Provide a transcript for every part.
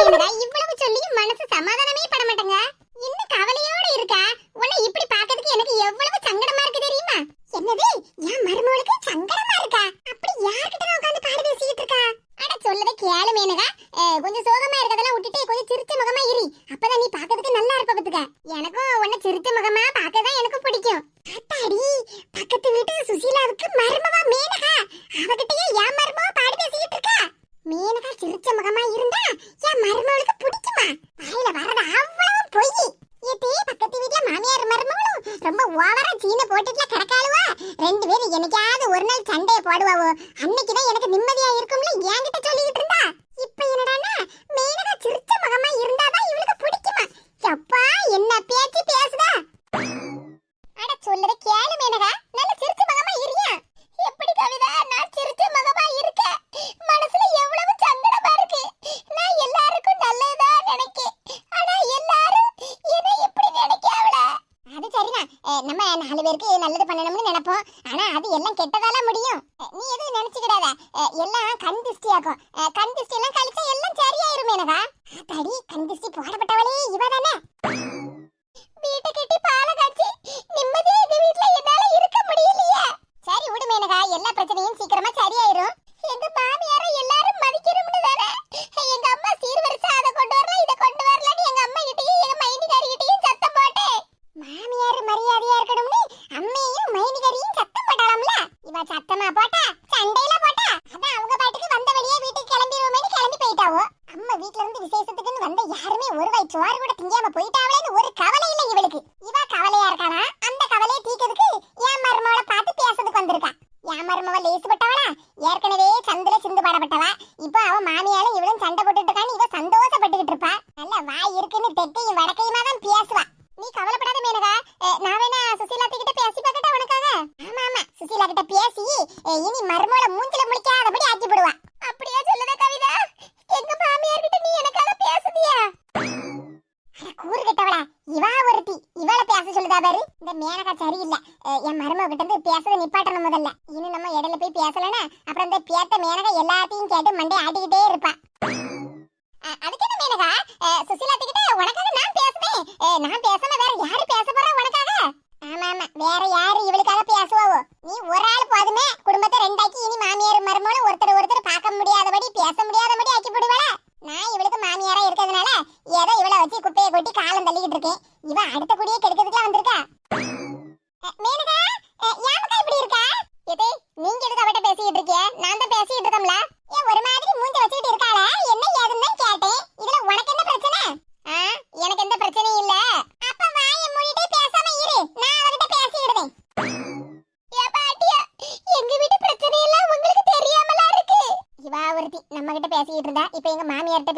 முடியுதுடா இவ்வளவு சொல்லியும் மனசு சமாதானமே பட மாட்டேங்க. ரெண்டு பேரும் என்னைக்காவது ஒரு நாள் சண்டையை போடுவாவோ? அன்னைக்குதான் எனக்கு நிம்மதியா இருக்கும்னு என்கிட்ட சொல்லிக்கிட்டு இருந்தா? ஆத்தாடி கண்திஷ்டி போடப்பட்டவளே இவ தானே? வீட்டை கட்டி பால காய்ச்சி நிம்மதியா இந்த வீட்ல என்னால இருக்க முடியலையே. சரி விடு மேனகா எல்லா பிரச்சனையும் சீக்கிரமா சரியாயிடும் കർമ്മ ലേസ് நான் பேச நம்ம கிட்ட பேசிக்கிட்டு இருந்தா இப்ப எங்க மாமியார்ட்ட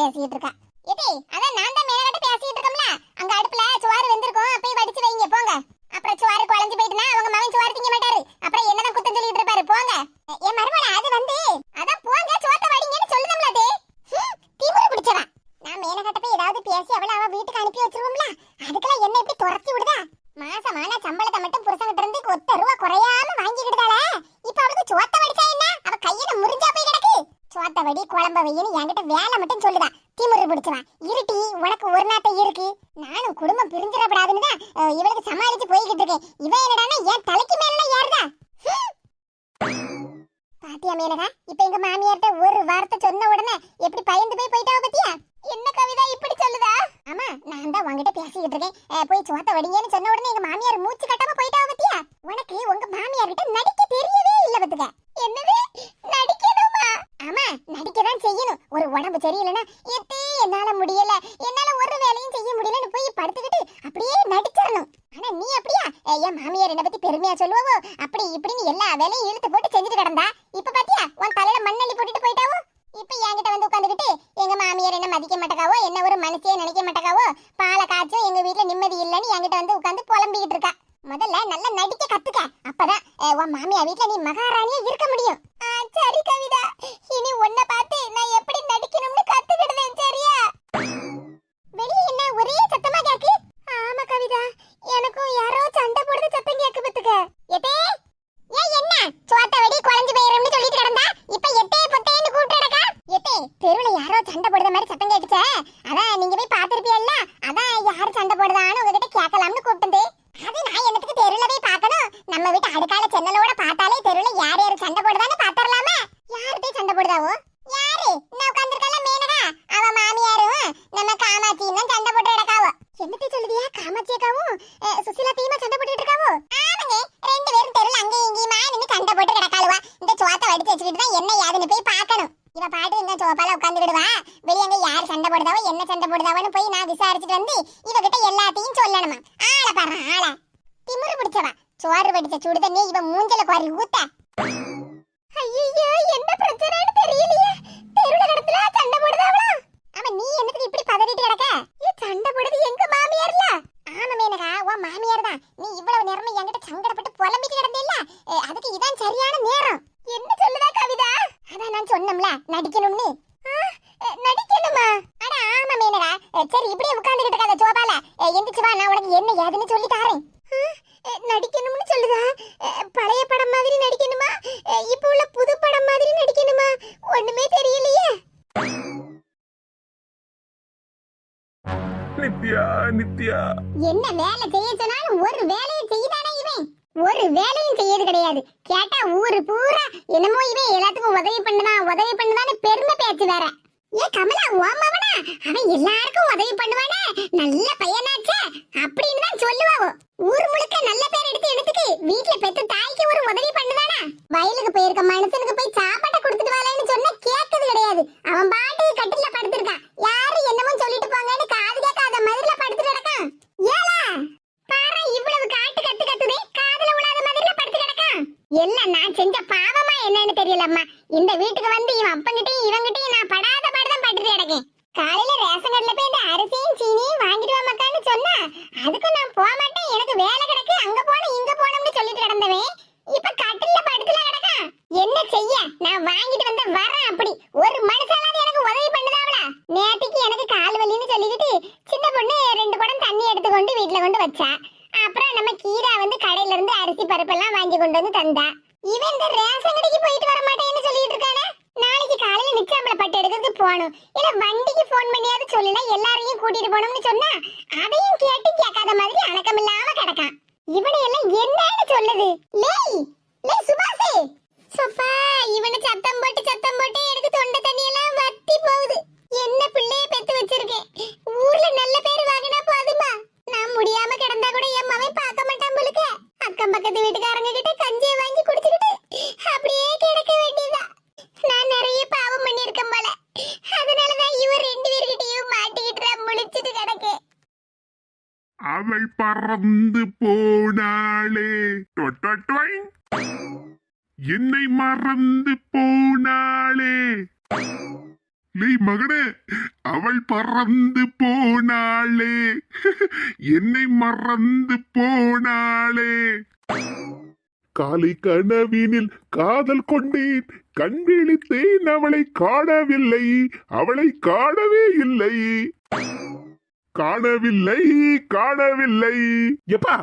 குடும்பம் பிரிஞ்சிடப்படாதுன்னு இவளுக்கு சமாளிச்சு போய்கிட்டு இருக்கேன். இவன் என்னடானா என் தலைக்கு மேல ஏறுதா? பாத்தியா மேனகா இப்ப எங்க மாமியார்ட்ட ஒரு வார்த்தை சொன்ன உடனே எப்படி பயந்து போய் போயிட்டாவ பத்தியா? என்ன கவிதா இப்படி சொல்லுதா? ஆமா நான் தான் உங்ககிட்ட பேசிக்கிட்டு இருக்கேன். போய் சோத்த வடிங்கன்னு சொன்ன உடனே எங்க மாமியார் கிடையாது. கேட்டா ஊரு பூரா என்னமோ இவன் எல்லாத்துக்கும் உதவி பண்ணுதான் உதவி பண்ணுதான்னு பெருமை பேச்சு வேற. ஏ கமலா ஓமாவனா அவன் எல்லாருக்கும் உதவி பண்ணுவானே. நல்ல பையனாச்சே அப்படின்னு தான் சொல்லுவாவோ. ஊர் முழுக்க நல்ல பேர் எடுத்து எடுத்துக்கு வீட்டுல பெத்த தாய்க்கு ஒரு உதவி பண்ணுதானா? வயலுக்கு போயிருக்க மனுஷனுக்கு போய் ನನಗೆ ಕಾಲಿಲ್ಲ சொல்லுது லேய் லே சுபாஷே சப்பா இவனை சத்தம் போட்டு சத்தம் போட்டு எனக்கு தொண்டை தண்ணி எல்லாம் வத்தி போகுது. என்ன பிள்ளைய பெத்து வச்சிருக்கேன்? ஊர்ல நல்ல பேர் வாங்கினா போதுமா? நான் முடியாம கிடந்தா கூட என் மவன் பார்க்க மாட்டான் போலுக்க. அக்கம் பக்கத்து வீட்டுக்காரங்க கிட்ட கஞ்சியை வாங்கி குடிச்சுக்கிட்டு அப்படியே கிடக்க வேண்டியதா? நான் நிறைய பாவம் பண்ணியிருக்கேன் போல. அதனாலதான் இவன் ரெண்டு பேர்கிட்டயும் மாட்டிக்கிட்டு நான் முழிச்சிட்டு கிடக்கேன். அவள் பறந்து போனாளே. என்னை மறந்து போனாளே. லேய் மகனே அவள் பறந்து போனாளே. என்னை மறந்து போனாளே. காலை கனவினில் காதல் கொண்டேன். கண் விழித்தேன் அவளை காணவில்லை. அவளை காணவே இல்லை. காணவில்லை காணவில்லை. எப்பா?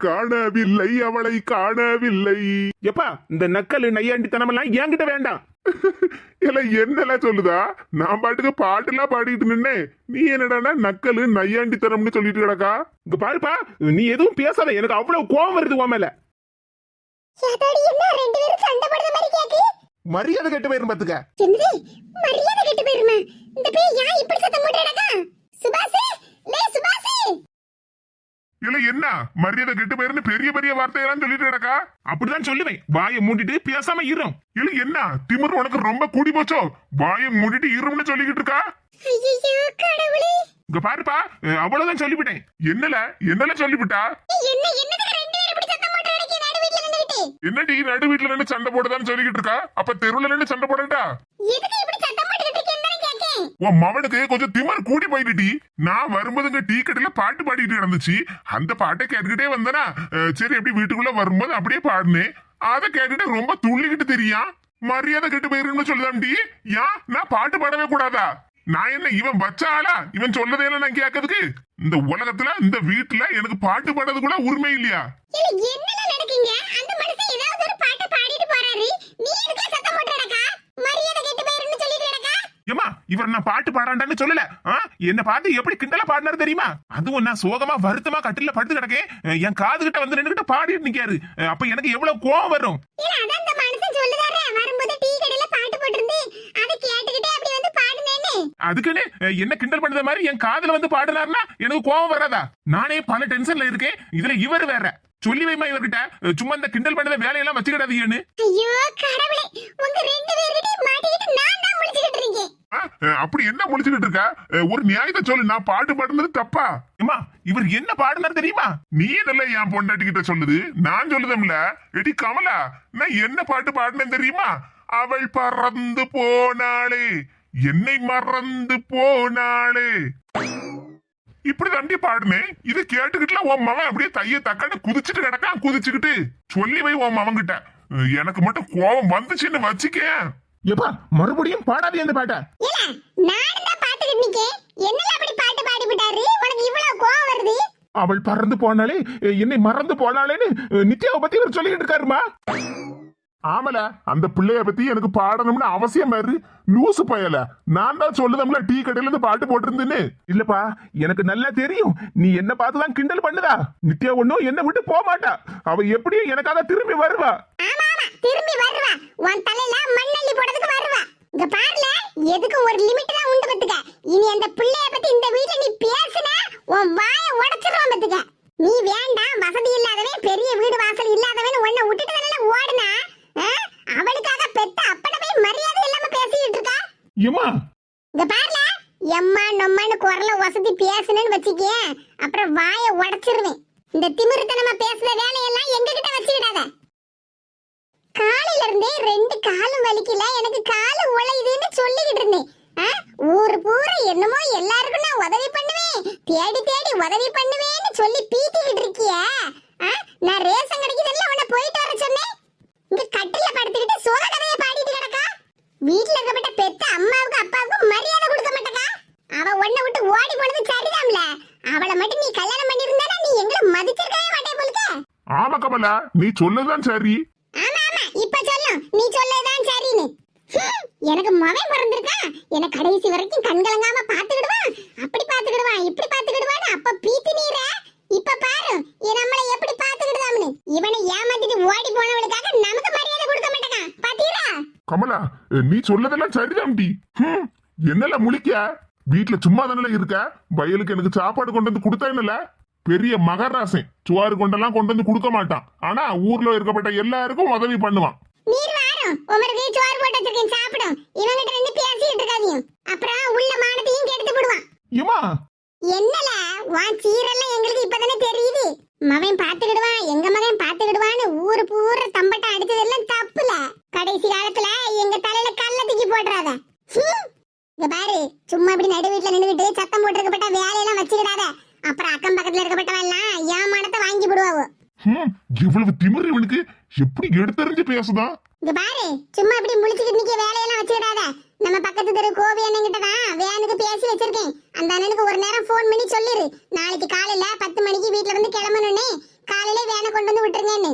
காணவில்லை அவளை காணவில்லை. எப்பா இந்த நக்கல் நையாண்டித்தனம் எல்லாம் என்கிட்ட வேண்டாம். இல்ல என்னல சொல்லுதா? நான் பாட்டுக்கு பாட்டுலாம் பாடிட்டு நின்னேன் நீ என்னடான்னா நக்கலு நையாண்டித்தனம்னு சொல்லிட்டு கிடக்கா? இங்க பாருப்பா நீ எதுவும் பேசாத எனக்கு அவ்வளவு கோவம் வருது உன் மேல. ஏதாடி என்ன ரெண்டு பேரும் சண்டை போடுற மாதிரி கேக்கு? மரியாதை கெட்டு போயிரும் பாத்துக்க. மரியாதை கெட்டு போயிருமா? இந்த பேய் ஏன் இப்படி சத்தம் போட்டு சுபாஷ் லே சுபாஷ். இல்ல என்ன? மரியாதை கெட்டு போயிருன்னு பெரிய பெரிய வார்த்தையெல்லாம் சொல்லிட்டு கிடக்கா? அப்படிதான் சொல்லுவேன். வாயை மூடிட்டு பேசாம இரும். இல்ல என்ன? திமிரு உனக்கு ரொம்ப கூடி போச்சோ? வாயை மூடிட்டு இரும்னு சொல்லிக்கிட்டு இருக்கா? இங்க பாருப்பா அவ்வளவுதான் சொல்லிவிட்டேன். என்னல? என்னல சொல்லிவிட்டா? என்னடி நடு வீட்டுல நின்று சண்டை போடுதான்னு சொல்லிக்கிட்டு இருக்கா? அப்ப தெருவுல நின்று சண்டை போடட்டா எதுக்கு இப்படி சத்தம் போட்டுக்கிட்டு இருக்கேன்னு கேக்கேன் உன் மவனுக்கு கொஞ்சம் திமர் கூடி போயிடுடி. நான் வரும்போதுங்க டீ கடையில பாட்டு பாடிட்டு இருந்துச்சு அந்த பாட்டை கேட்டுக்கிட்டே வந்தனா சரி எப்படி வீட்டுக்குள்ள வரும்போது அப்படியே பாடுனேன். அதை கேட்டுட்டு ரொம்ப துள்ளிக்கிட்டு தெரியா? மரியாதை கெட்டு போயிருன்னு சொல்லுதாம்டி யா நான் பாட்டு பாடவே கூடாதா? நான் என்ன இவன் வச்சாலா இவன் சொல்லதையெல்லாம் நான் கேட்கறதுக்கு? இந்த உலகத்துல இந்த வீட்டுல எனக்கு பாட்டு பாடுறது கூட உரிமை இல்லையா? நீ எதுக்கு சத்தம் போட்டு மரியாதை கெட்டு போயிருன்னு சொல்லிட்டு ஏமா இவர் நான் பாட்டு பாடாண்டான்னு சொல்லல? என்ன பார்த்து எப்படி கிண்டலா பாடினாரு தெரியுமா? அதுவும் நான் சோகமா வருத்தமா கட்டில படுத்து கிடக்கேன். என் காது கிட்ட வந்து நின்னுகிட்டு பாடிட்டு நிக்காரு. அப்ப எனக்கு எவ்வளவு கோவம் வரும். அதுக்குன்னு என்ன கிண்டல் பண்ணத மாதிரி என் காதுல வந்து பாடினாருன்னா எனக்கு கோவம் வராதா? நானே பல டென்ஷன்ல இருக்கேன். இதுல இவர் வேற. சொல்லி வைமா இவர்கிட்ட சும்மா இந்த கிண்டல் பண்ணத வேலையெல்லாம் வச்சுக்கிடாதீங்கன்னு. ஐயோ கடவுளே உங்க ரெண்டு பேர்கிட்டயும் மாட்டிக்கிட்டு நான் தான் முழிச்சுக்கிட்டு இருக்கேன். ஆ, அஹ், அப்படி என்ன முடிச்சுக்கிட்டு இருக்க? ஒரு நியாயத்தை சொல்லு நான் பாட்டு பாடுனது தப்பா? ஏமா இவர் என்ன பாடினார் தெரியுமா? நீ நல்ல என் பொண்டாட்டி கிட்ட சொல்லுது? நான் சொல்லுதம்ல. எடி கமலா நான் என்ன பாட்டு பாடினேன் தெரியுமா? அவள் பறந்து போனாளே. என்னை மறந்து போனாளே. இப்படி தாண்டி பாடுனேன் இதை கேட்டுக்கிட்டுல உன் மவன் அப்படியே தைய தக்கான்னு குதிச்சுட்டு கிடக்கான் குதிச்சுக்கிட்டு. சொல்லி வை உன் மவன் கிட்ட எனக்கு மட்டும் கோபம் வந்துச்சுன்னு வச்சுக்கேன் எப்பா மறுபடியும் பாடாதே அந்த பாட்டை. அவள் பறந்து போனாலே என்னை மறந்து போனாலேன்னு நித்யாவை பத்தி இவர் சொல்லிட்டு இருக்காருமா? ஆமல அந்த பிள்ளைய பத்தி எனக்கு பாடணும்னு அவசியம் மாதிரி லூசு பயல. நான் தான் சொல்லுதம்ல டீ கடையில இருந்து பாட்டு போட்டிருந்தேன்னு. இல்லப்பா எனக்கு நல்லா தெரியும். நீ என்ன பார்த்துதான் கிண்டல் பண்ணுதா? நித்யா ஒண்ணும் என்ன விட்டு போக மாட்டா. அவ எப்படியும் எனக்காக திரும்பி வருவா. ஆமா ஆமா திரும்பி வருவா. உன் தலையில மண்ணள்ளி போடுறதுக்கு வருவா. இங்க பாருல எதுக்கு ஒரு லிமிட் தான் உண்டு பத்துக்க இனி அந்த பிள்ளைய பத்தி இந்த வீட்ல நீ பேசுன உன் வாயை உடைச்சிருவான் பத்துக்க நீ வேண்டாம் வசதி இல்லாதவன் பெரிய வீடு வாசல் இல்லாதவன் உன்னை விட்டுட்டு தானே ஓடுனா ஆ? அவளுக்காக பெத்த அப்பனை போய் மரியாதை இல்லாம பேசிட்டு இருக்கா ஏமா இங்க பாருல எம்மா நொம்மான்னு குரல வசதி பேசுனேன்னு வச்சுக்கே அப்புறம் வாயை உடைச்சிருவேன் இந்த திமிருத்தனமா பேசுற வேலையெல்லாம் எங்க கிட்ட வச்சுக்கிடாத காலையில இருந்தே ரெண்டு காலும் வலிக்கல எனக்கு காலு உழையுதுன்னு சொல்லிக்கிட்டு இருந்தேன் ஆ? ஊரு பூரா என்னமோ எல்லாருக்கும் நான் உதவி பண்ணுவேன் தேடி தேடி உதவி பண்ணுவேன்னு சொல்லி பீத்திக்கிட்டு இருக்கிய ஆ? நான் ரேஷன் கிடைக்குதுல்ல உன்னை போயிட்டு வர சொன்னேன். இங்க கட்டில படுத்துக்கிட்டு சோக கதையை பாடிட்டு கிடக்கா? வீட்ல இருக்கப்பட்ட பெத்த அம்மாவுக்கு அப்பாவுக்கும் மரியாதை கொடுக்க மாட்டக்கா. அவ உன்னை விட்டு ஓடி போனது சரிதான்ல அவளை மட்டும் நீ கல்யாணம் பண்ணிருந்தா நீ எங்களை மதிச்சிருக்கவே மாட்டே போலுக்க. ஆமா கமலா நீ சொல்லதான் சரி. ஆமா ஆமா இப்ப சொல்லும். நீ சொல்லதான் சரின்னு. எனக்கு மகன் பிறந்திருக்கான் என்ன கடைசி வரைக்கும் கண்கலங்காம பாத்துக்கிடுவான் அப்படி பாத்துக்கிடுவான் இப்படி பாத்துக்கிடுவான்னு அப்ப பீத்து நீர இப்ப பாரு இ- நம்மளை எப்படி பாத்துக்கிடுதாம்னு இவனை ஏமாத்திட்டு ஓடி போனவளுக்காக நமக்கு மரியாதை கொடுக்க மாட்டேங்கான் பாத்தீரா கமலா அஹ், நீ சொல்லதெல்லாம் சரிதான் டி. ஹம், என்னல முழிக்க? வீட்டுல சும்மா தானே இருக்க? வயலுக்கு எனக்கு சாப்பாடு கொண்டு வந்து கொடுத்தேன்ல பெரிய மகராசன் சுவாறு கொண்டெல்லாம் கொண்டு வந்து கொடுக்க மாட்டான். ஆனா ஊர்ல இருக்கப்பட்ட எல்லாருக்கும் உதவி பண்ணுவான். நீர் வாரும் உமருக்கு சோறு போட்டு வச்சிருக்கேன் சாப்பிடும். இவங்கிட்ட ரெண்டு பேசிட்டு இருக்காதீங்க. அப்புறம் உள்ள மானத்தையும் கெடுத்து விடுவான் ஏமா என்னல? உன் சீரெல்லாம் எங்களுக்கு இப்பதானே தெரியுது. மகன் பாத்துக்கிடுவான் எங்க மகன் பாத்துக்கிடுவான்னு ஊரு பூரா தம்பட்ட அடிச்சதெல்லாம் தப்புல. கடைசி காலத்துல எங்க தலையில கல்ல தூக்கி போடுறாத. இங்க பாரு சும்மா இப்படி நடு வீட்டுல நின்னுகிட்டு சத்தம் போட்டிருக்கப்பட்ட வேலையெல்லாம் வச்சுக்கிடாத. அப்புறம் அக்கம் பக்கத்துல இருக்கப்பட்டவன் எல்லாம் என் மானத்தை வாங்கி விடுவாவோ இவ்வளவு திமிரு இவனுக்கு. எப்படி எடுத்தறிஞ்சு பேசுதான்? இங்க பாரு சும்மா இப்படி முழிச்சுக்கிட்டு நிக்க வேலையெல்லாம் வச்சுக்கிடாத. நம்ம பக்கத்து தெரு கோபி அண்ணன் கிட்ட தான் வேனுக்கு பேசி வச்சிருக்கேன். அந்த அண்ணனுக்கு ஒரு நேரம் ஃபோன் பண்ணி சொல்லிரு. நாளைக்கு காலையில பத்து மணிக்கு வீட்ல இருந்து கிளம்பணும்னு. காலையில வேனை கொண்டு வந்து விட்டுருங்கன்னு.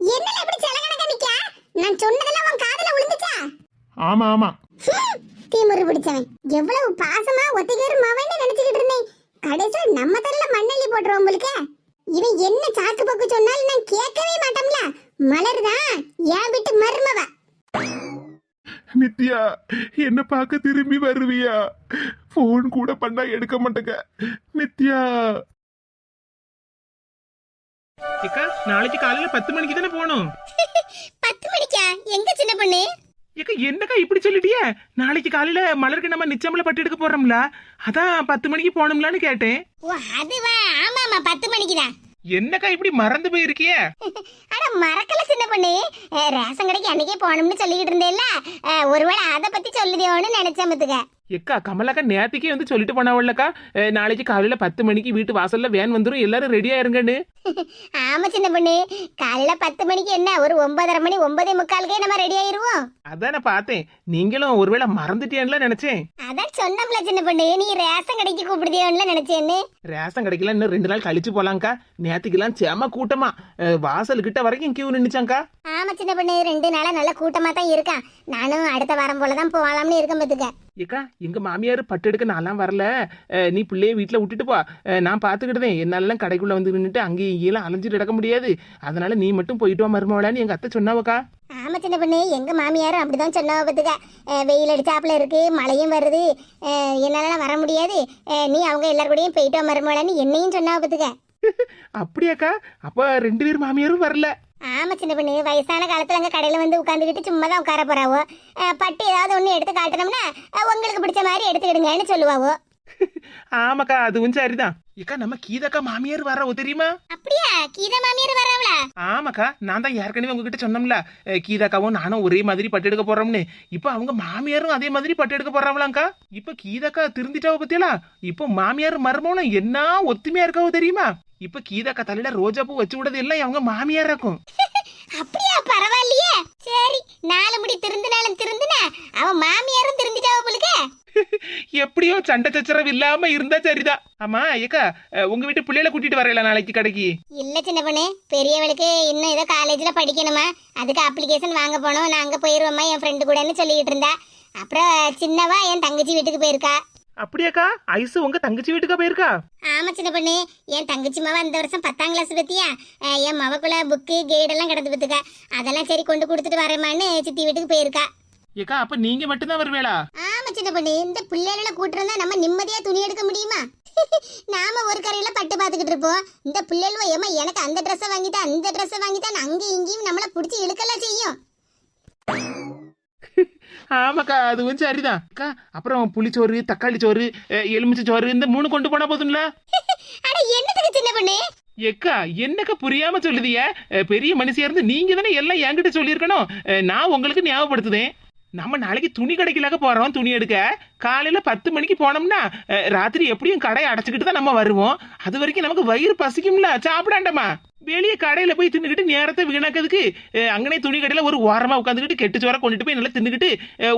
என்னல இப்படி செலகணக்க நிக்க? நான் சொன்னதெல்லாம் உன் காதுல விழுந்துச்சா? ஆமா ஆமா. திமிரு பிடிச்சவன். எவ்வளவு பாசமா ஒத்திகேறு மவன்னு நினைச்சுக்கிட்டு இருந்தேன். கடைசியில் நம்ம தள்ள மண்ணள்ளி போட்டுருவோம் உங்களுக்கு இவன் என்ன சாக்கு போக்கு சொன்னாலும் நான் கேட்கவே மாட்டோம்ல மலர்தான். என் வீட்டு மருமவ? நித்யா என்ன பார்க்க திரும்பி வருவியா? போன் கூட பண்ணா எடுக்க மாட்டேங்க. நித்யா. ஏக்கா நாளைக்கு காலையில பத்து மணிக்கு தானே போகணும்? பத்து மணிக்கா? எங்க சின்ன பொண்ணு? ஏக்கா என்னக்கா இப்படி சொல்லிட்டியே? நாளைக்கு காலையில மலருக்கு நம்ம நிச்சயமல பட்டு எடுக்க போறோம்ல. அதான் பத்து மணிக்கு போகணும்லான்னு கேட்டேன். ஓ அதுவா? ஆமாமா பத்து மணிக்குதான். என்னக்கா இப்படி மறந்து போயிருக்கியே? அட மறக்கல சின்ன பொண்ணு. ரேஷன் கடைக்கு அன்னைக்கே போகணும்னு சொல்லிக்கிட்டு இருந்தேல்ல. ஒருவேளை அதை பத்தி சொல்லுதியோன்னு நினைச்சேன் மத்துக்க. ஏக்கா கமலாக்கா நேத்திக்கே வந்து சொல்லிட்டு போனாவல்லக்கா. அஹ், நாளைக்கு காலையில பத்து மணிக்கு வீட்டு வாசல்ல வேன் வந்துரும் எல்லாரும் ரெடியா இருங்கன்னு. ஆமா சின்ன பொண்ணு. காலையில பத்து மணிக்கு என்ன? ஒரு ஒன்பதரை மணி ஒன்பதே முக்காலுக்கே நம்ம ரெடி ஆயிருவோம். அதான் நான் பார்த்தேன். நீங்களும் ஒருவேளை மறந்துட்டேன்ல நினைச்சேன். அதான் சொன்னோம்ல சின்ன பொண்ணு. நீ ரேஷன் கடைக்கு கூப்பிடுதியோன்னு நினைச்சேன்னு. ரேஷன் கடைக்கெல்லாம் இன்னும் ரெண்டு நாள் கழிச்சு போலாங்க்கா நேத்துக்கெல்லாம் செம கூட்டமா. வாசல் கிட்ட வரைக்கும் கியூ நின்னுச்சாங்க்கா ஆமா சின்ன பொண்ணு ரெண்டு நாளா நல்ல கூட்டமா தான் இருக்கான் நானும் அடுத்த வாரம் போல தான் போகலாம்னு இருக்கேன் பத்துக்க. ஏக்கா எங்க மாமியார் பட்டு எடுக்க நான்லாம் வரல. நீ பிள்ளைய வீட்டில் விட்டுட்டு போ. நான் பார்த்துக்கிட்டதேன் என்னாலாம் கடைக்குள்ள வந்து நின்றுட்டு அங்கேயும் இங்கேயும் அலைஞ்சிட்டு நடக்க முடியாது. அதனால நீ மட்டும் போயிட்டு வா மருமவளான்னு எங்க அத்தை சொன்னாவக்கா. ஆமா சின்ன பொண்ணு எங்க மாமியாரும் அப்படிதான் சொன்னா பத்துக்க. வெயில் அடிச்சாப்புல இருக்கு மழையும் வருது. அஹ், என்னால வர முடியாது. நீ அவங்க எல்லார் கூடயும் போயிட்டு வா மருமோளன்னு என்னையும் சொன்னா பத்துக்க. அப்படியாக்கா அப்ப ரெண்டு பேர் மாமியாரும் வரல. ஆமா சின்ன பொண்ணு வயசான காலத்துல அங்க கடையில வந்து உட்காந்துக்கிட்டு சும்மா தான் உட்கார போறாவோ பட்டு ஏதாவது ஒண்ணு எடுத்து காட்டணும்னா உங்களுக்கு பிடிச்ச மாதிரி எடுத்துக்கிடுங்கன்னு சொல்லுவாவோ? ஆமாக்கா அதுவும் சரிதான். ஏக்கா நம்ம கீதாக்கா மாமியார் வரவோ தெரியுமா? அப்படியா? கீதா மாமியார் வரவளா ஆமாக்கா நான் தான் ஏற்கனவே உங்ககிட்ட சொன்னோம்ல. கீதாக்காவும் நானும் ஒரே மாதிரி பட்டு எடுக்க போறோம்னு. இப்போ அவங்க மாமியாரும் அதே மாதிரி பட்டு எடுக்க போறாங்களாங்க்கா? இப்போ கீதாக்கா திருந்திட்டாவ பத்தியலா? இப்போ மாமியார் மருமகளும் என்ன ஒத்துமையா இருக்காவோ தெரியுமா? இப்போ கீதாக்கா தலையில ரோஜா பூ வச்சு விடுறது எல்லாம் அவங்க மாமியார் இருக்கும் அப்படியா பரவாயில்லையே சரி நாலு முடி திருந்தினாலும் திருந்தினா அவன் மாமியாரும் திருந்திட்டாவ போலுக்க எப்படியோ சண்டை சச்சரவு இல்லாம இருந்தா சரிதான். ஆமா ஏக்கா உங்க வீட்டு பிள்ளைகளை கூட்டிட்டு வரல நாளைக்கு கடைக்கு. இல்ல சின்ன பொண்ணு பெரியவளுக்கு இன்னும் ஏதோ காலேஜ்ல படிக்கணுமா? அதுக்கு அப்ளிகேஷன் வாங்க போனோம். நான் அங்க போயிருவோம்மா என் ஃப்ரெண்டு கூடன்னு சொல்லிட்டு இருந்தா. அப்புறம் சின்னவா என் தங்கச்சி வீட்டுக்கு போயிருக்கா. அப்படியாக்கா ஐசு உங்க தங்கச்சி வீட்டுக்கா போயிருக்கா? ஆமா சின்ன பொண்ணு. என் தங்கச்சி மாவ இந்த வருஷம் பத்தாம் கிளாஸ் பத்தியா? என் மவக்குள்ள புக்கு கைடெல்லாம் கிடந்து பத்துக்க. அதெல்லாம் சரி கொண்டு கொடுத்துட்டு வரேம்மான்னு சித்தி வீட்டுக்கு போயிருக்கா. ஏக்கா அப்ப நீங்க மட்டும்தான் வருவேளா ஆமா சின்ன பொண்ணு. இந்த பிள்ளைகளை கூட்டுறதா நம்ம நிம்மதியா துணி எடுக்க முடியுமா? நாம ஒரு கரையில பட்டு பாத்துக்கிட்டு இருப்போம். இந்த பிள்ளைகளும் ஏமா எனக்கு அந்த ட்ரெஸ்ஸை வாங்கிட்டா அந்த ட்ரெஸ்ஸை வாங்கிட்டா அங்க இங்கேயும் நம்மள புடிச்சு இழுக்கலாம் செய்யும். ஆமாக்கா அதுவும் சரிதான். அக்கா அப்புறம் புளிச்சோறு தக்காளி சோறு எலுமிச்சை சோறு இந்த மூணு கொண்டு போனா போதும்ல? அட என்னத்துக்கு சின்ன பொண்ணு? ஏக்கா என்னக்கா புரியாம சொல்லுதிய? பெரிய மனுஷியா இருந்து நீங்க தானே எல்லாம் என்கிட்ட சொல்லியிருக்கணும்? நான் உங்களுக்கு ஞாபகப்படுத்துதேன். நம்ம நாளைக்கு துணி கடைக்கலாக போகிறோம் துணி எடுக்க. காலையில் பத்து மணிக்கு போனோம்னா ராத்திரி எப்படியும் கடையை அடைச்சிக்கிட்டு தான் நம்ம வருவோம். அது வரைக்கும் நமக்கு வயிறு பசிக்கும்ல சாப்பிடாண்டமா வெளியே கடையில் போய் தின்னுக்கிட்டு நேரத்தை வீணாக்கிறதுக்கு அங்கனே துணி கடையில் ஒரு ஓரமாக உட்காந்துக்கிட்டு கெட்டு சோற கொண்டுட்டு போய் நல்லா தின்னுக்கிட்டு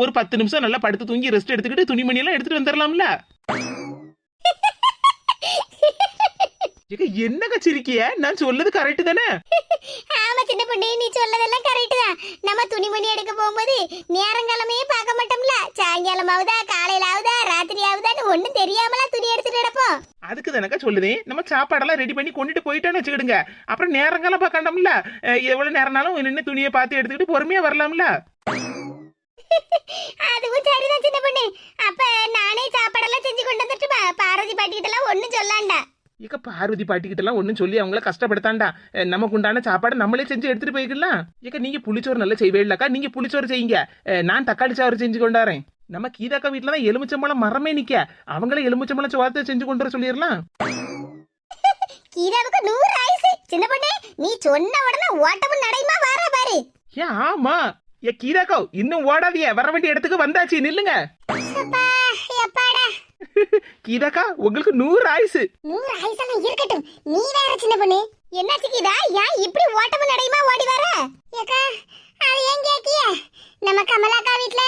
ஒரு பத்து நிமிஷம் நல்லா படுத்து தூங்கி ரெஸ்ட் எடுத்துக்கிட்டு துணிமணியெல்லாம் எடுத்துகிட்டு வந்துடலாம்ல. ஏக்கா, என்னக்கா சிரிக்கிய? நான் சொல்றது கரெக்ட் தானே? ஆமா சின்ன பொண்ணு நீ சொல்லதெல்லாம் கரெக்ட் தான். நம்ம துணிமணி எடுக்க போகும்போது நேரங்காலமே பார்க்க மாட்டோம்ல? சாயங்காலம் ஆகுதா காலையில ஆகுதா ராத்திரி ஆகுதான்னு ஒண்ணும் தெரியாமலா துணி எடுத்துட்டு கிடப்போம். அதுக்கு தானக்கா சொல்லுதேன் நம்ம சாப்பாடெல்லாம் ரெடி பண்ணி கொண்டுட்டு போயிட்டோன்னு வச்சுக்கிடுங்க. அப்புறம் நேரங்காலம் பார்க்கண்டோம்ல எவ்வளவு நேரம்னாலும் நின்று துணியை பார்த்து எடுத்துக்கிட்டு பொறுமையா வரலாம்ல? அதுவும் சரிதான் சின்ன பொண்ணு. அப்ப நானே சாப்பாடெல்லாம் செஞ்சு கொண்டு வந்துட்டுமா? பாரதி பாட்டிக்கிட்ட எல்லாம் ஒண்ணும் சொல்லாண்டா. இக்க பார்வதி பாட்டிக்கிட்ட எல்லாம் ஒன்றும் சொல்லி அவங்கள கஷ்டப்படுத்தாண்டா. நமக்கு உண்டான சாப்பாடு நம்மளே செஞ்சு எடுத்துட்டு போய்க்கலாம் ஏக்கா நீங்க புளிச்சோறு நல்லா செய்வே இல்லக்கா நீங்க புளிச்சோறு செய்யுங்க. நான் தக்காளி சாறு செஞ்சு கொண்டாரேன் நம்ம கீதாக்கா வீட்டுல தான் எலுமிச்சம்பழம் மரமே நிக்க. அவங்களே எலுமிச்சம்பழம் சோத்தை செஞ்சு கொண்டு வர சொல்லிடலாம். கீதாவுக்கு நூறு ஆயுசு. சின்ன பொண்ணு நீ சொன்ன உடனே ஓட்டமும் நடையுமா? வார பாரு. ஏன் ஆமா. ஏ கீதாக்கா இன்னும் ஓடாதீங்க வர வேண்டிய இடத்துக்கு வந்தாச்சு. நில்லுங்க. கீதாக்கா உங்களுக்கு நூறு ஆயுசு. நூறு ஆயுசெல்லாம் இருக்கட்டும். நீ வேற சின்ன பொண்ணு? என்னாச்சு கீதா? ஏன் இப்படி ஓட்டமும் நடையுமா ஓடி வர? ஏக்கா அது ஏன் கேக்கிய நம்ம கமலாக்கா வீட்ல.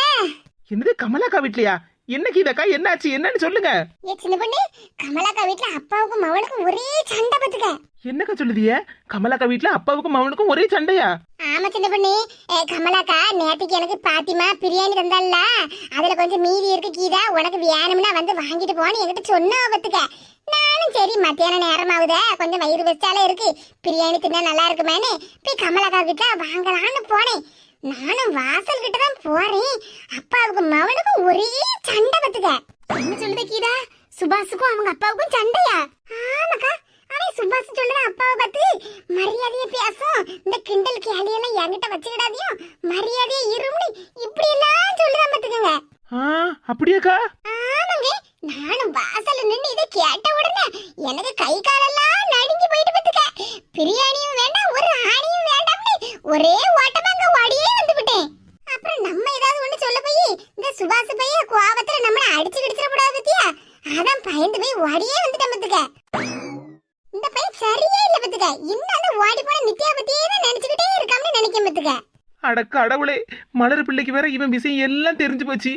என்னது கமலாக்கா வீட்லயா? என்ன கீதாக்கா என்னாச்சு? என்னன்னு சொல்லுங்க. ஏ சின்ன பொண்ணு கமலாக்கா வீட்ல அப்பாவுக்கும் மவனுக்கும் ஒரே சண்டை பத்துக்க. என்னக்கா சொல்லுதிய? கமலாக்கா வீட்ல அப்பாவுக்கும் அவனுக்கும் ஒரே சண்டையா? ஆமா சின்ன பொண்ணு. ஏ, கமலாக்கா நேத்துக்கு எனக்கு பாத்திமா பிரியாணி தந்தால அதுல கொஞ்சம் மீதி இருக்கு கீதா. உனக்கு வேணும்னா வந்து வாங்கிட்டு போன்னு என்கிட்ட சொன்னா பத்துக்க. நானும் சரி மத்தியான நேரம் ஆகுதே கொஞ்சம் வயிறு வச்சாலே இருக்கு. பிரியாணி தின்னா நல்லா இருக்குமேன்னு. போய் கமலாக்கா கிட்ட வாங்கலான்னு போனேன். நானும் வாசல் கிட்ட தான் போறேன். அப்பாவுக்கு மவனுக்கும் ஒரே சண்டை பத்துக்க. என்ன சொல்லுது கீதா? சுபாஷுக்கும் அவங்க அப்பாவுக்கும் சண்டையா? ஆமாக்கா. அவன் சுபாஷ் சொல்லுற அப்பாவை பத்தி மரியாதையை பேசும். இந்த கிண்டல் கேலியெல்லாம் என்கிட்ட வச்சுக்கிடாதையும் மரியாதையா இரும்னு இப்படி எல்லாம் சொல்லுறான் பாத்துக்கங்க. ஆ அப்படியாக்கா ஆமாங்க நானும் வாசல்ல நின்னு இதை கேட்ட உடனே எனக்கு கை காலெல்லாம் நடுங்கி போயிட்டு பத்துக்க பிரியாணியும் வேண்டாம் ஒரு ஆணியும் வேண்டாம்னு ஒரே ஓட்டமா அங்க ஓடியே வந்து விட்டேன் அப்புறம் நம்ம ஏதாவது ஒண்ணு சொல்ல போய் இந்த சுபாஷ் பைய கோவத்துல நம்மள அடிச்சு கிடிச்சிட கூடாது பத்தியா அதான் பயந்து போய் ஓடியே வந்துட்டேன் பத்துக்க இந்த பையன் சரியே இல்ல பத்துக்க இன்னும் அந்த ஓடி போன நித்யா பத்தியே தான் நினைச்சுக்கிட்டே இருக்காமனு நினைக்க பத்துக்க அட கடவுளே மலர் பிள்ளைக்கு வேற இவன் விஷயம் எல்லாம் தெரிஞ்சு போச்சு.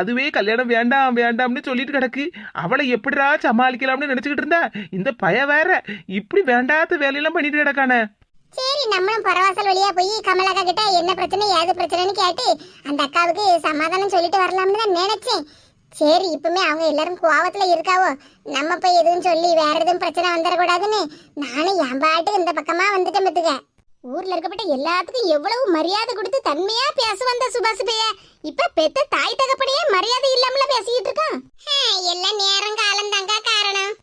அதுவே கல்யாணம் வேண்டாம் வேண்டாம்னு சொல்லிட்டு கிடக்கு. அவளை எப்படிடா சமாளிக்கலாம்னு நினைச்சுக்கிட்டு இருந்தா? இந்த பய வேற. இப்படி வேண்டாத வேலையெல்லாம் பண்ணிட்டு கிடக்கானே. சரி நம்மளும் பரவாசல் வழியா போய் கமலாக்கா கிட்ட என்ன பிரச்சனை ஏது பிரச்சனைன்னு கேட்டு அந்த அக்காவுக்கு சமாதானம் சொல்லிட்டு வரலாம்னு தான் நினைச்சேன். சரி இப்பவுமே அவங்க எல்லாரும் கோவத்துல இருக்காவோ? நம்ம போய் எதுவும் சொல்லி வேற எதுவும் பிரச்சனை வந்துடக்கூடாதுன்னு நானும் என் பாட்டுக்கு இந்த பக்கமா வந்துட்டேன் பத்துக்க ஊர்ல இருக்கப்பட்ட எல்லாத்துக்கும் எவ்வளவு மரியாதை கொடுத்து தன்மையா பேச வந்த சுபாஷ் பைய இப்ப பெத்த தாய் தகப்பனையே மரியாதை இல்லாமல பேசிட்டு இருக்கான். எல்லாம் நேரம் காலம் தாங்க காரணம்.